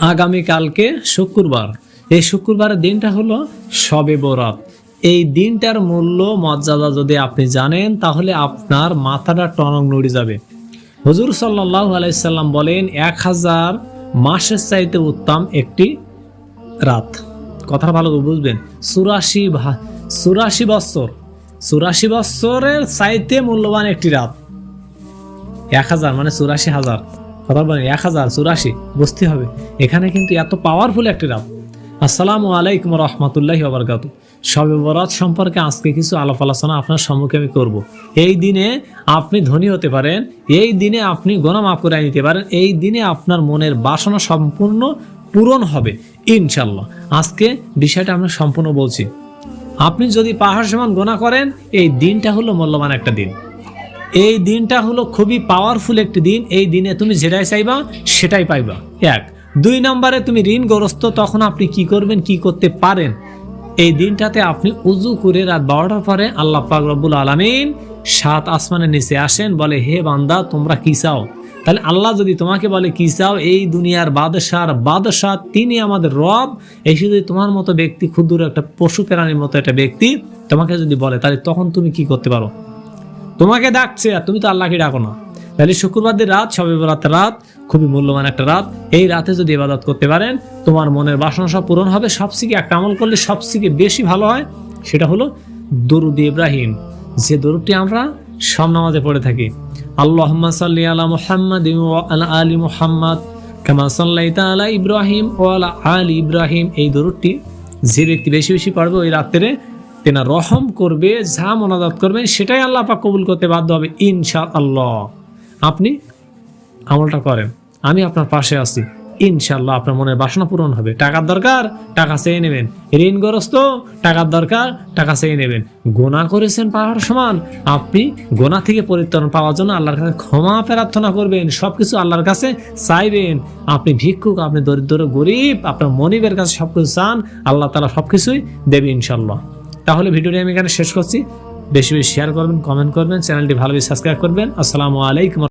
আগামীকালকে শুক্রবার। এই শুক্রবারের দিনটা হলো শবে বরাত। এই দিনটার মূল্য, মর্যাদা যদি আপনি জানেন, তাহলে আপনার মাথাটা টনক নড়ে যাবে। হুজুর সাল্লাহ আলাইসাল্লাম বলেন, এক হাজার মাসের চাইতে উত্তম একটি রাত। কথা ভালো বুঝবেন। চুরাশি চুরাশি বছর চুরাশি বছরের চাইতে মূল্যবান একটি রাত। এক হাজার মানে চুরাশি হাজার। কথা বলেন এক হাজার চুরাশি বুঝতে হবে। এখানে কিন্তু এত পাওয়ারফুল একটি রাত আসসালামু আলাইকুম রহমতুল্লাহি ওবরকাত। শবে বরাত সম্পর্কে আজকে কিছু আলাপ আলোচনা আপনার সম্মুখে আমি করব। এই দিনে আপনি ধনী হতে পারেন, এই দিনে আপনি গোনা মাফ করে নিতে পারেন, এই দিনে আপনার মনের বাসনা সম্পূর্ণ পূরণ হবে ইনশাল্লাহ আজকে বিষয়টা আমরা সম্পূর্ণ বলছি। আপনি যদি পাহাড় সমান গোনা করেন, এই দিনটা হলো মূল্যবান একটা দিন। এই দিনটা হলো খুবই পাওয়ারফুল একটি দিন। এই দিনে তুমি যেটাই চাইবা, সেটাই পাইবা। এক। দুই নম্বরে তুমি ঋণগ্রস্ত, তখন আপনি কি করবেন, কি করতে পারেন? এই দিনটাতে আপনি উজু করে রাত বারোটার পরে আল্লাহ পাক রব্বুল আলমিন সাত আসমানের নিচে আসেন, বলে, হে বান্দা, তোমরা কি চাও? তাহলে আল্লাহ যদি তোমাকে বলে, কি চাও? এই দুনিয়ার বাদশার বাদশাহ, তিনি আমাদের রব। এই শুধু তোমার মতো ব্যক্তি, ক্ষুদ্র একটা পশু প্রাণীর মতো একটা ব্যক্তি তোমাকে যদি বলে, তাহলে তখন তুমি কি করতে পারো? তোমাকে ডাকছে আর তুমি তো আল্লাহকে ডাকো না। তাহলে শুক্রবার দিন রাত, সবে বরাতের রাত, খুবই মূল্যবান একটা রাত। এই রাতে যদি ইবাদত করতে পারেন, তোমার মনের বাসনা সব পূরণ হবে। সবথেকে একটা আমল করলে সবথেকে বেশি ভালো হয় সেটা হলো দরুদ ইব্রাহিম। যে দরুদটি আমরা সব নামাজে পড়ে থাকি। আল্লাহ সাল্লি আলা মুহাম্মদ আলা আলী মুহাম্মদ, কামা সাল্লাইতা আলা ইব্রাহিম ও আলা আলী ইব্রাহিম। এই দরুদটি যে ব্যক্তি বেশি বেশি পড়বে ওই রাত্রে তেনা রহম করবে, যা মনাজাত করবে সেটাই আল্লাহ পাক কবুল করতে বাধ্য হবে ইনশা আল্লাহ আপনি আমলটা করেন, আমি আপনার পাশে আছি ইনশাল্লাহ আপনার মনের বাসনা পূরণ হবে। টাকার দরকার, টাকা চেয়ে নেবেন। ঋণগ্রস্ত, টাকার দরকার, টাকা চেয়ে নেবেন। গোনা করেছেন পাহাড় সমান, আপনি গোনা থেকে পরিত্রাণ পাওয়ার জন্য আল্লাহর কাছে ক্ষমা প্রার্থনা করবেন সব কিছু আল্লাহর কাছে চাইবেন। আপনি ভিক্ষুক, আপনি দরিদ্র, গরিব, আপনার মনিবের কাছে সবকিছু চান, আল্লাহ তালা সবকিছুই দেবে ইনশাল্লাহ তাহলে ভিডিওটি আমি এখানে শেষ করছি। বেশি বেশি শেয়ার করবেন কমেন্ট করবেন চ্যানেলটি ভালোভাবে সাবস্ক্রাইব করবেন। আসসালামু আলাইকুম।